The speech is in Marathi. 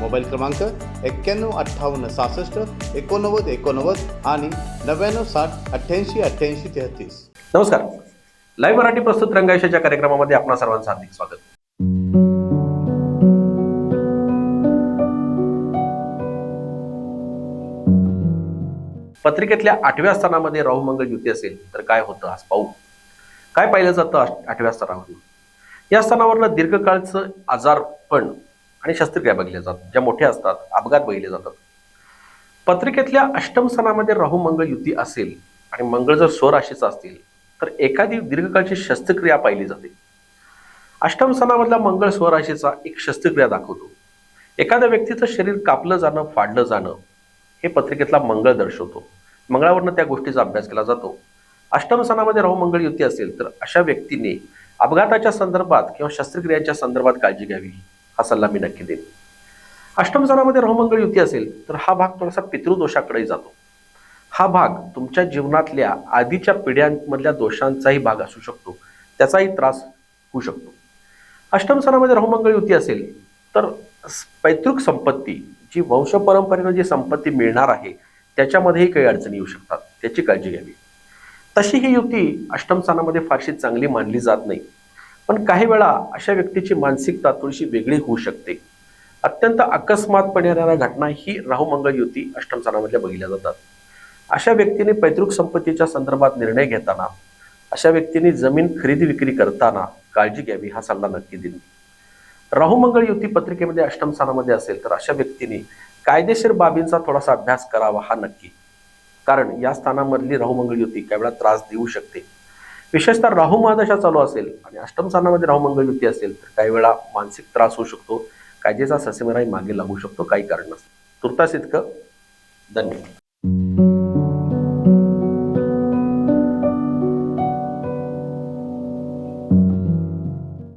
मोबाईल क्रमांक एक्क्याण्णव अठ्ठावन्न सहासष्ट एकोणनव्वद एकोणनव्वद आणि नव्याण्णव साठ अठ्ठ्याऐंशी अठ्ठ्याऐंशी तेहतीस. नमस्कार. लाईव्ह मराठी प्रस्तुत रंगायशाच्या कार्यक्रमामध्ये आपणा सर्वांचं हार्दिक स्वागत. पत्रिकेतल्या आठव्या स्थानामध्ये राहू मंगळ युती असेल तर काय होतं आज पाहू. काय पाहिलं जातं आठव्या स्थानावरून या स्थानावरनं दीर्घकाळचं आजारपण आणि शस्त्रक्रिया बघितल्या जातात ज्या मोठ्या असतात अपघात बघितले जातात. पत्रिकेतल्या अष्टम सणामध्ये राहू मंगळ युती असेल आणि मंगळ जर स्वराशीचा असतील तर एखादी दीर्घकाळची शस्त्रक्रिया पाहिली जाते. अष्टम सणामधला मंगळ स्वराशीचा एक शस्त्रक्रिया दाखवतो. एखाद्या व्यक्तीचं शरीर कापलं जाणं फाडलं जाणं हे पत्रिकेतला मंगळ दर्शवतो. मंगळावरनं त्या गोष्टीचा अभ्यास केला जातो. अष्टम सणामध्ये राहू मंगळ युती असेल तर अशा व्यक्तीने अपघाताच्या संदर्भात किंवा शस्त्रक्रियांच्या संदर्भात काळजी घ्यावी. हा सल्ला मी नक्की देईन. अष्टम स्थानामध्ये राहू युती असेल तर हा भाग थोडासा पितृदोषाकडे जातो. हा भाग तुमच्या जीवनातल्या आधीच्या पिढ्यांमधल्या दोषांचाही भाग असू शकतो. त्याचाही त्रास होऊ शकतो. अष्टम स्थानामध्ये राहू युती असेल तर पैतृक संपत्ती जी वंशपरंपरेनं जी संपत्ती मिळणार आहे त्याच्यामध्येही काही अडचणी येऊ शकतात. त्याची काळजी घ्यावी. तशी ही युती अष्टम स्थानामध्ये फारशी चांगली मानली जात नाही. पण काही वेळा अशा व्यक्तीची मानसिकता थोडीशी वेगळी होऊ शकते. अत्यंत अकस्मातपणे येणाऱ्या घटना ही राहू मंगळ युती अष्टम स्थानामधल्या बघितल्या जातात. अशा व्यक्तीने पैतृक संपत्तीच्या संदर्भात निर्णय घेताना अशा व्यक्तीने जमीन खरेदी विक्री करताना काळजी घ्यावी हा सल्ला नक्की देईन राहूमंगळ युती पत्रिकेमध्ये अष्टम स्थानामध्ये असेल तर अशा व्यक्तीने कायदेशीर बाबींचा थोडासा अभ्यास करावा हा नक्की. कारण या स्थानामधली राहूमंगळ युती काही वेळा त्रास देऊ शकते. विशेषतः राहू महादशा चालू असेल आणि अष्टम स्थानामध्ये राहू मंगळ युती असेल तर काही वेळा मानसिक त्रास होऊ शकतो कायदेचा ससेमराही मागे लागू शकतो काही कारण नसतं तुर्तास इतकं. धन्यवाद.